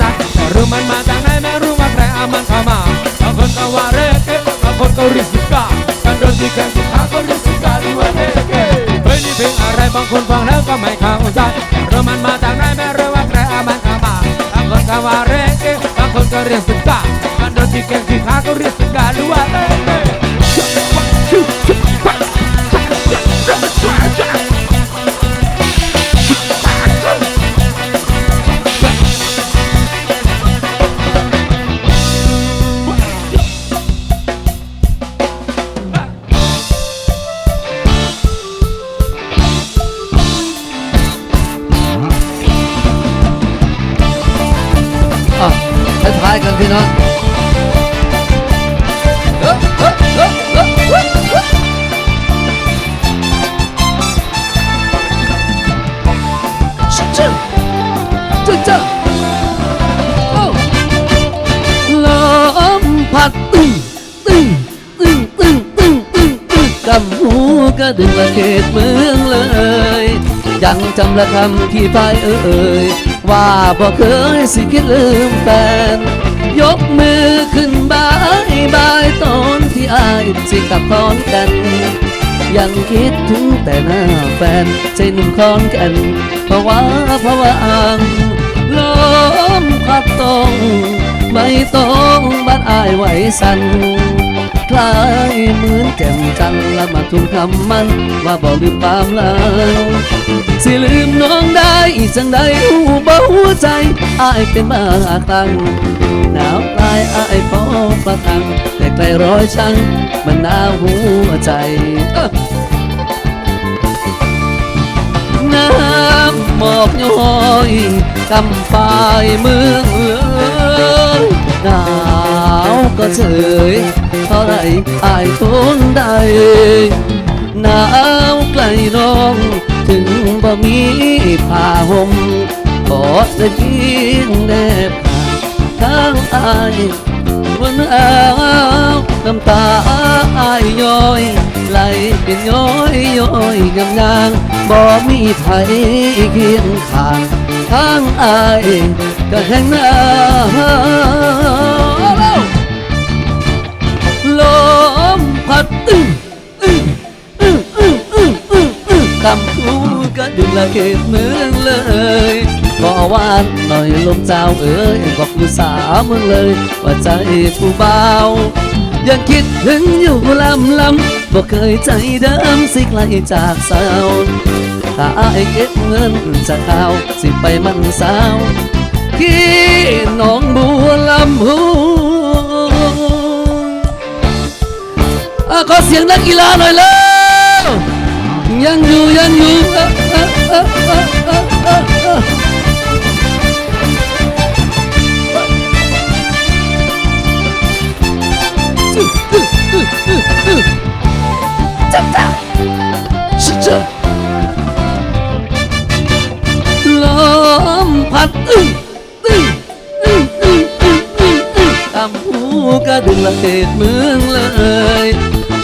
ซะไม่เข้าใจแต่รู้มันมาจากไหนไม่รู้ว่าใครเอามันเข้ามาบางคนก็ว่าเรเกบางคนก็ริสกาการโดนที่แข่งที่ขาก็ริสกาหรือว่าเรเกเฮ้ยนี่เพลงอะไรบางคนฟังแล้วก็ไม่เข้าใจแต่รู้มันมาจากไหนไม่รู้ว่าใครเอามันเข้ามาบางคนก็ว่าเรเกบางคนก็ริสิกาการโดนที่แข่งที่ขาก็ริสก กันพี่น้องเอ้อเอ้อเอ้อเอ้อเอ้อเอ้อชิจ๊ะจ๊ะจ๊ะโอ้ลมพัดตึ้งตึ้งตึ้งตึ้งตึ้งตึ้งตึ้งกำหูกระดึงละเขตเมืองเลย ยังจำละคำที่พายเอ่ยว่าบ่เคยสิคิดลืมแฟน ยกมือขึ้นบายบายตอนที่อายสิกลับพร้อนกัน ยังคิดถึงแต่หน้าแฟนใจหนุ่มคอนกันเพราะว่าเพราะว่าอ่างลมพัดตรงไม่ต้องบ้านอายไหวสันคล้ายเหมือนแก่มจันทร์และมาทุ่งคำมันว่าบอกลืมปามลางสิลืมน้องได้ จังใดหูบ่หัวใจอายเป็นบ้าตังหนาวตายอายพอประทังแต่ไกลร้อยชังมันหนาวหัวใจน้ำหมอกย้อยกำปายเมืองเอ๋ยหนาวก็เฉยเท่าไรอายทนได้หนาวไกลน้อง ถึงบ่มีผ้าห่มกอดได้เพียงแนบข้างอายวันอาวน้ำตาอายย้อยไหลเป็นย้อยย้อยงามงามบ่มีไผเคียงข้างทางอายก็แห่งหน้า กำหูก็ดึงละเขตเมืองเลยบ่หวานหน่อยลมเจ้าเอ๋ยบอกผู้สาวเมืองเลย ว่าใจผู้เบายังคิดถึงอยู่ลำลำบอกเคยใจเดิมสิไกลจากสาวถ้าอายเก็บเงินจากเขาสิไปมันสาวที่หนองบัวลำพูอะขอเสียงนักกีฬาหน่อยแล้วยั งอยู่ยังอยู่อะอะอะอะอะอะอะจับจับ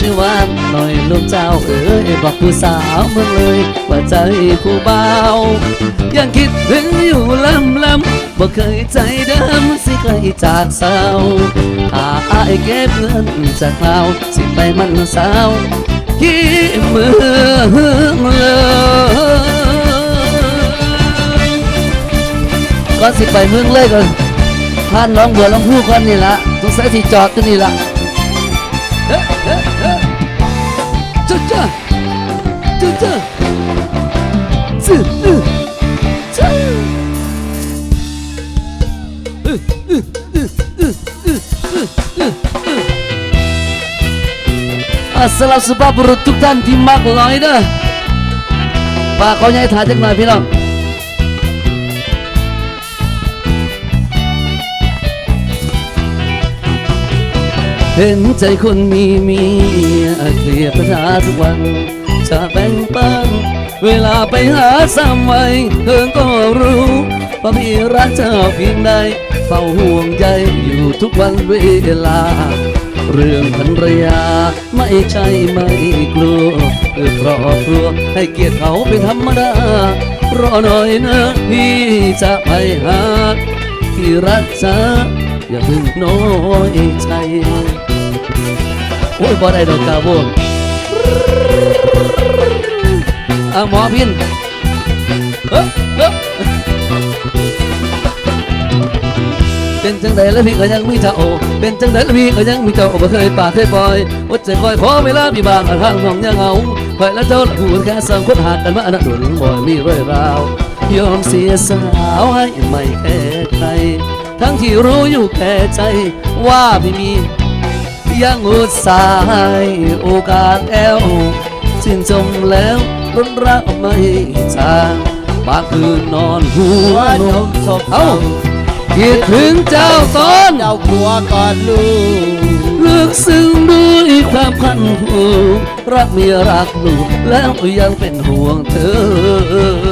ชื่อว่าหน่อยลูกเจ้าเอ๋ยบอกผู้สาวเมืองเลย ว่าใจผู้เบายังคิดถึงอยู่ลำลำบ่เคยใจเดิมสิเคยจากสาวถ้าอายเก็บเงินจากเราสิไปมันสาวที่เมืองเลยก่อนสิไปเมืองเลยก่อนผ่านหน้องบัวลำพูก่อนนี่ละสงสัยที่จอดกันนี่ละ เอ๊ะเอ๊ะเอ๊ะจ้ เห็นใจคนมีเมียเคลียร์ปัญหาทุกวัน จะแบ่งปันเวลาไปหาซ้ำไว้เธอก็รู้ว่าพี่รักเจ้าเพียงใดเฝ้าห่วงใยอยู่ทุกวันเวลา เรื่องภรรยาไม่ใช่ไม่กลัวเพื่อครอบครัวให้เกียรติเขาเป็นธรรมดารอหน่อยนะพี่จะไปหาที่รักษาอย่าเพิ่งน้อยใจ โอ้ยบ่ได้ดอกกาโบอะหมอพินเอ้อเอ้อเป็นจังใดแล้วพี่ก็ยังมีเจ้าเป็นจังใดแล้วพี่ก็ยังมีเจ้าบ่เคยปากเคยปล่อยอดใจคอยขอเวลาพี่บางทางน้องยังเหงาคอยและเจ้าละพูแค่สองคนหากกันมาอนนั้นดุนบ่มีเรื่อยราวยอมเสียสาวให้ไม่แค่ใครทั้งที่รู้อยู่แก่ใจว่าไม่มี ยังอุตส่าห์ให้โอกาสแอลชื่นชมแล้วรุนรักไม่จางบางคืนนอนหัวหัวนนมมศพเอ้าคิดถึงเจ้าตอนเจ้าผัวก่อนลูกลึกซึ้งด้วยความพันผูกรักเมียรักลูกแล้วยังเป็นห่วงเธอ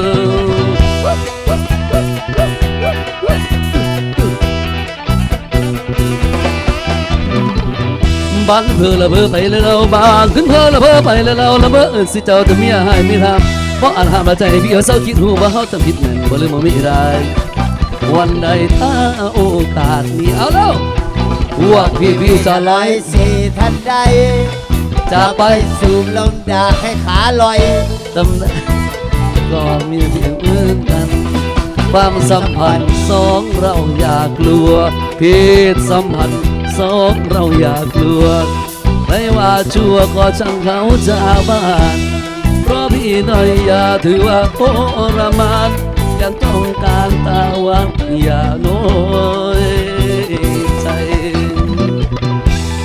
บางเพอละเพอไปแล้วเราบางขึ้นเพอละเพอไปแล้วเราละเบอเอิ้นสิเจ้าจะเมียให้ไม่ทำเพราะอาจห้ามละใจพี่เอาเศร้าคิดหูว่าเขาทำผิดแน่นบ่เลยมไม่ได้วันใดถ้าโอกาสมีเอาแล้วพวกพี่พี่จะจะลอยสี่ทันใดจากไปสูบลมดาให้ขาลอยตำแหน่งก็มีเพียงเหมือนกันความสัมพันธ์สองเราอย่ากลัวเพศสัมพันธ์ สองเราอย่ากลัวไม่ว่าชั่วก็ช่างเขาจะบ้านเพราะพี่น่อยอย่าถือว่าโอรมานยังต้องการตาหวังอย่าน้อยใจ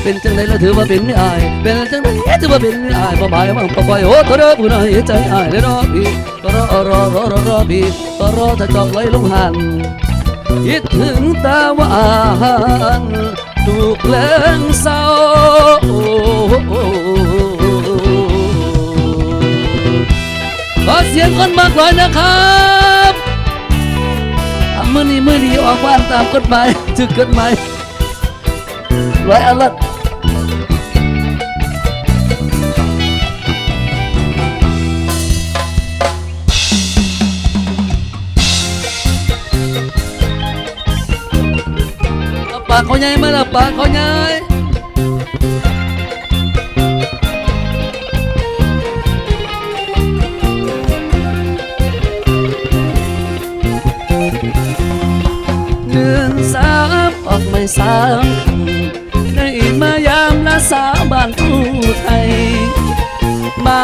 เป็นจังไดแล้วถือว่าเป็นไม่อาย เป็นจังไดถือว่าเป็นไม่อายบ่บายมั่งบ่ปล่อยโอ้ตัวเด้อผู้น้อยใจอายเลยรอพี่ก็รอรอรอรอรอพี่ก็รอถ้าจอกไว้ลงหันคิดถึงตาหวาน ถูกแล้งเศร้าขอเสียงคนมากหน่อยนะครับมือนี้มือนี้ออกบ้านตามกฎหมายถึกกฎหมายร้อยอันละาปากเขาใหญ่ไหมล่ะปากเขาใหญ่เดือนสามออกไม่สามได้มายามละสาบ้านผู้ไทย มา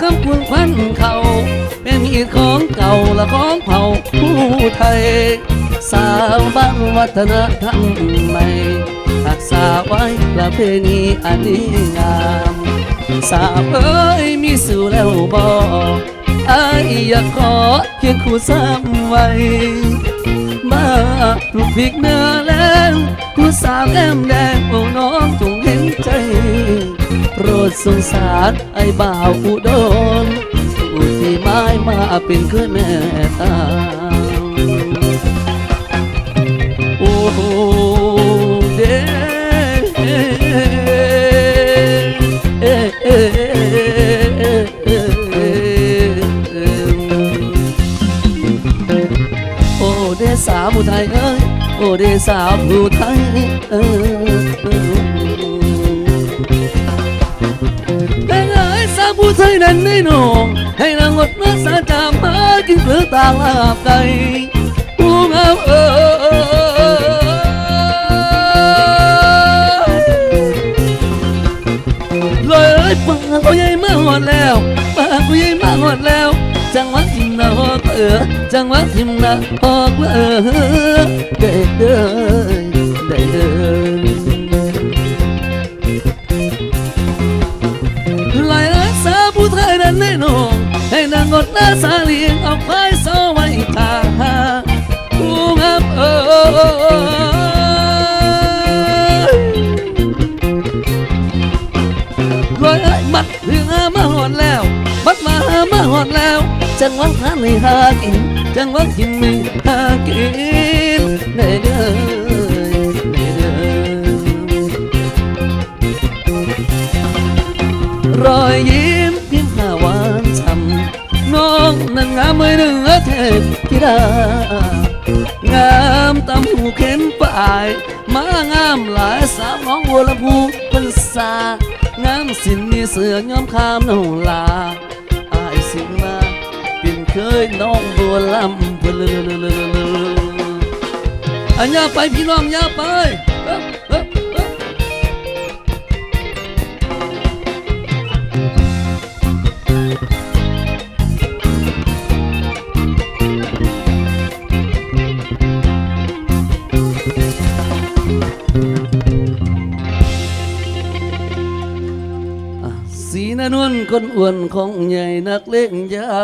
คำคุณควันเขา เป็นมีดของเก่าและของเผ่าผู้ไทย สาวบ้านวัฒนธรรมใหม่รักษาไว้ประเพณีอันดีงามสาวเอ้ยมีสู่แล้วบอกอายอยากขอเคียงคู่ซ้ำไว้มาปลูกพริกเนื้อแรงผู้สาวแก้มแดงโอ้น้องจงเห็นใจโปรดสงสารไอ้บ่าวอุดรผู้ที่ไม้มาเป็นคือแม่ตา ยโอ้เดสาวผู้ไทยเอ้ยแต่ไอ้สาวผู้ไทยนั้นไม่นองให้นางอดเนื้อสาจามหากินเพื่อต่างลาบไก่ผู้งามเอ้ย นาฮอกเออจังหวะทิมนาฮอกเออเด้ จังหวะทานให้หากินจังหวะกินไม่หากินเด้อเด้อเด้อเด้อยยิ้มพิมพ์ข้าหวานช่ำน้องนั้นงามไม่เหนือเทพธิดางามตำหูเข็นปลายมางามหลายสาวน้องวัวละพูเป็นสางามสินมีเสือยอมขามน้องลา เป็นเคยน้องบัวลำเพลอันยาไปพี่น้องยาไป คนอ้วนของใหญ่นักเล่งยา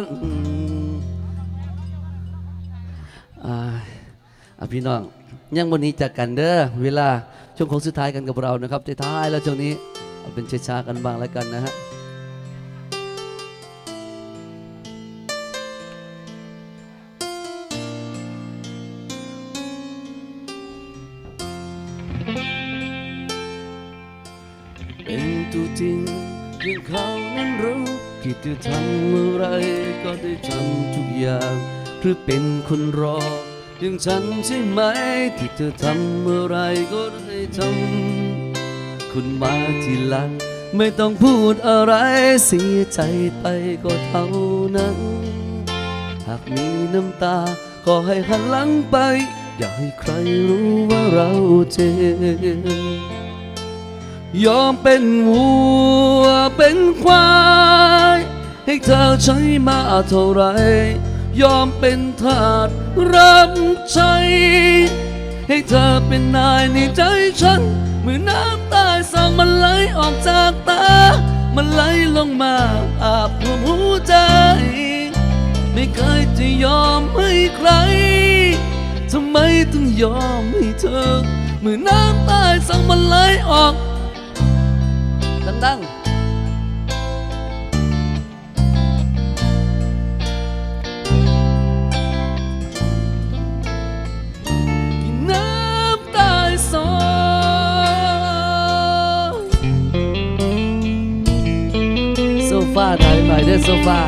นอ่าพี่น้องยังวันนี้จากกันเด้อเวลาช่วงของสุดท้ายกันกับเรานะครับท้ายแล้วช่วงนี้เอาเป็นช้าๆกันบ้างแล้วกันนะฮะ ที่เธอทำอะไรก็ได้ทำทุกอย่างหรือเป็นคนรออย่างฉันใช่ไหมที่เธอทำอะไรก็ได้ทำคุณมาทีหลังไม่ต้องพูดอะไรเสียใจไปก็เท่านั้น หากมีน้ำตาก็ให้หันหลังไป อย่าให้ใครรู้ว่าเราเจ็บยอมเป็นวัวเป็นควาย ให้เธอใช้มาเท่าไร ยอมเป็นทาสรับใช้ ให้เธอเป็นนายในใจฉันเมื่อน้ำตาสั่งมันไหลออกจากตา มันไหลลงมาอาบหัวหัวใจ ไม่เคยจะยอมให้ใครทำไมต้องยอมให้เธอเมื่อน้ำตาสั่งมันไหลออกดังๆ โซฟา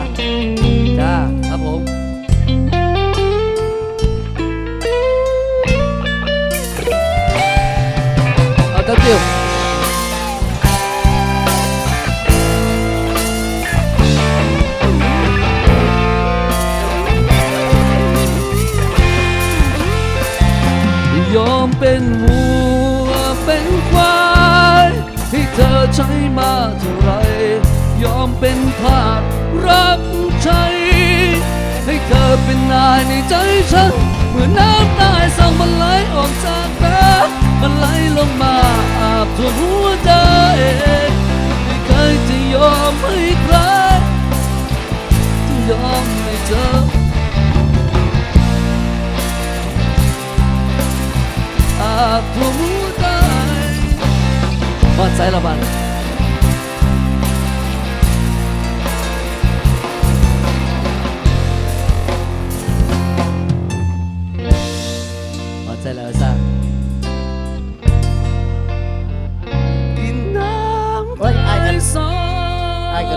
จ้าครับผมเอาตะกิ้วยอมเป็นวัวเป็นควายที่เธอใช้มาเท่าไร ยอมเป็นทาส รับใช้ให้เธอเป็นนายในใจฉันเมื่อน้ำตายสั่งมันไหลออกจากตามันไหลลงมาอาบทั่วหัวใจไม่เคยจะยอมให้ใครจะยอมให้เธออาบหัวใจพอดใจละบัน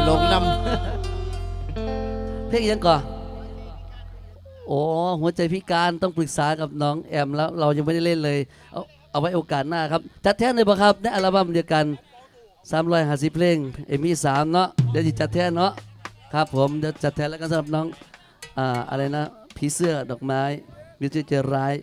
หลงนำ เพลงยังก่อนโอ้หัวใจพิการต้องปรึกษากับน้องแอมแล้ว เรายังไม่ได้เล่นเลย เอาเอาไว้โอกาสหน้าครับ จัดแท่นเลยป่ะครับในอัลบั้มเดียวกัน350เพลงเอมี่สามเนาะเดี๋ยวจะจัดแท่นเนาะครับผมเดี๋ยวจัดแท่นแล้วกันสำหรับน้องอ่าอะไรนะผีเสื้อดอกไม้มิวสิกเจอร้าย